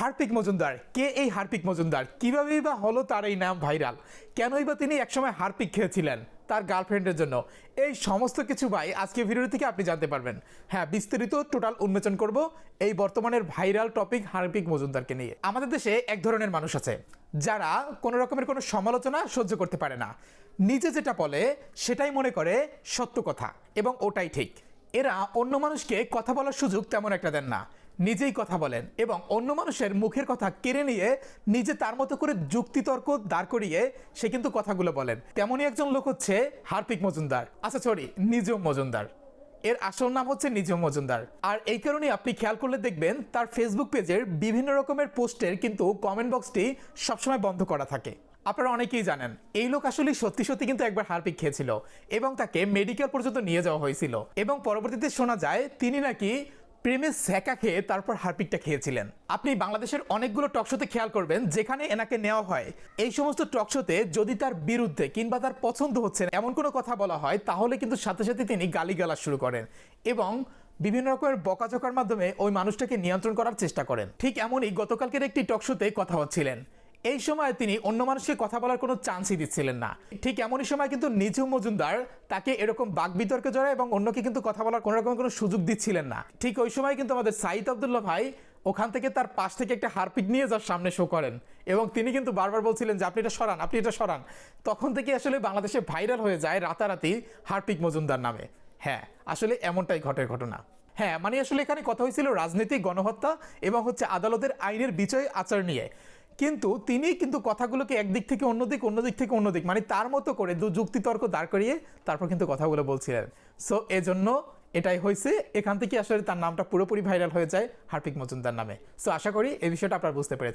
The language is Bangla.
হার্পিক মজুমদার, কে এই হার্পিক মজুমদার? কিভাবেই বা হলো তার এই নাম ভাইরাল? কেনই বা তিনি একসময় হার্পিক খেয়েছিলেন তার গার্লফ্রেন্ডের জন্য? এই সমস্ত কিছু ভাই আজকে ভিডিও থেকে আপনি জানতে পারবেন। হ্যাঁ বিস্তারিত টোটাল উন্মোচন করব এই বর্তমানের ভাইরাল টপিক হার্পিক মজুমদারকে নিয়ে। আমাদের দেশে এক ধরনের মানুষ আছে, যারা কোনো রকমের কোনো সমালোচনা সহ্য করতে পারে না। নিজে যেটা বলে সেটাই মনে করে সত্য কথা এবং ওটাই ঠিক। এরা অন্য মানুষকে কথা বলার সুযোগ তেমন একটা দেন না। নিজেই কথা বলেন এবং অন্য মানুষের মুখের কথা কেড়ে নিয়ে নিজে তার মতো করে যুক্তিতর্ক দাঁড় করিয়ে সে কিন্তু কথাগুলো বলেন। তেমনই একজন লোক হচ্ছে হার্পিক মজুমদার। আচ্ছা সরি নিজম মজুমদার। এর আসল নাম হচ্ছে নিজম মজুমদার। আর এই কারণে আপনি খেয়াল করলে দেখবেন তার ফেসবুক পেজের বিভিন্ন রকমের পোস্টের কিন্তু কমেন্ট বক্সটি সবসময় বন্ধ করা থাকে। আপনারা অনেকেই জানেন, এই লোক আসলে সত্যি সত্যি কিন্তু একবার হারপিক খেয়েছিল এবং তাকে মেডিকেল পর্যন্ত নিয়ে যাওয়া হয়েছিল। এবং পরবর্তীতে শোনা যায়, তিনি নাকি প্রেমে স্যাকা খেয়ে তারপর হারপিকটা খেয়েছিলেন। আপনি বাংলাদেশের অনেকগুলো টকশোতে খেয়াল করবেন, যেখানে এনাকে নেওয়া হয়। এই সমস্ত টকশোতে যদি তার বিরুদ্ধে কিংবা তার পছন্দ হচ্ছে না, এমন কোনো কথা বলা হয়, তাহলে কিন্তু সাথে সাথে তিনি গালি গালা শুরু করেন এবং বিভিন্ন রকমের বকাঝকার মাধ্যমে ওই মানুষটাকে নিয়ন্ত্রণ করার চেষ্টা করেন। ঠিক এমনই গতকালকের একটি টকশোতে কথা হচ্ছিলেন এই সময় তিনি অন্য মানুষকে কথা বলার কোনো চান্সই দিচ্ছিলেন না। ঠিক এমনই সময় কিন্তু নিজু মজুমদার তাকে এরকম বাক বিতর্কে জড়ায় এবং অন্যকে কিন্তু কথা বলার কোনো রকম কোনো সুযোগ দিচ্ছিলেন না। ঠিক ওই সময় কিন্তু আমাদের সাইদ আবদুল্লাহ ভাই ওখান থেকে তার পাশ থেকে একটা হারপিক নিয়ে যার সামনে শো করেন এবং তিনি কিন্তু বারবার বলছিলেন যে, আপনি এটা সরান, আপনি এটা সরান। তখন থেকে আসলে বাংলাদেশে ভাইরাল হয়ে যায় রাতারাতি হারপিক মজুমদার নামে। হ্যাঁ আসলে এমনটাই ঘটের ঘটনা। হ্যাঁ মানে আসলে এখানে কথা হয়েছিল রাজনীতি, গণহত্যা এবং হচ্ছে আদালতের আইনের বিজয় আচার নিয়ে। কিন্তু তিনি কিন্তু কথাগুলোকে একদিক থেকে অন্যদিক অন্যদিক থেকে অন্যদিক মানে তার মতো করে দু যুক্তিতর্ক দাঁড় করিয়ে তারপর কিন্তু কথাগুলো বলছিলেন। সো এজন্য এটাই হয়েছে এখান থেকে আসলে তার নামটা পুরোপুরি ভাইরাল হয়ে যায় হার্পিক মজুমদার নামে। সো আশা করি এই বিষয়টা আপনারা বুঝতে পেরেছেন।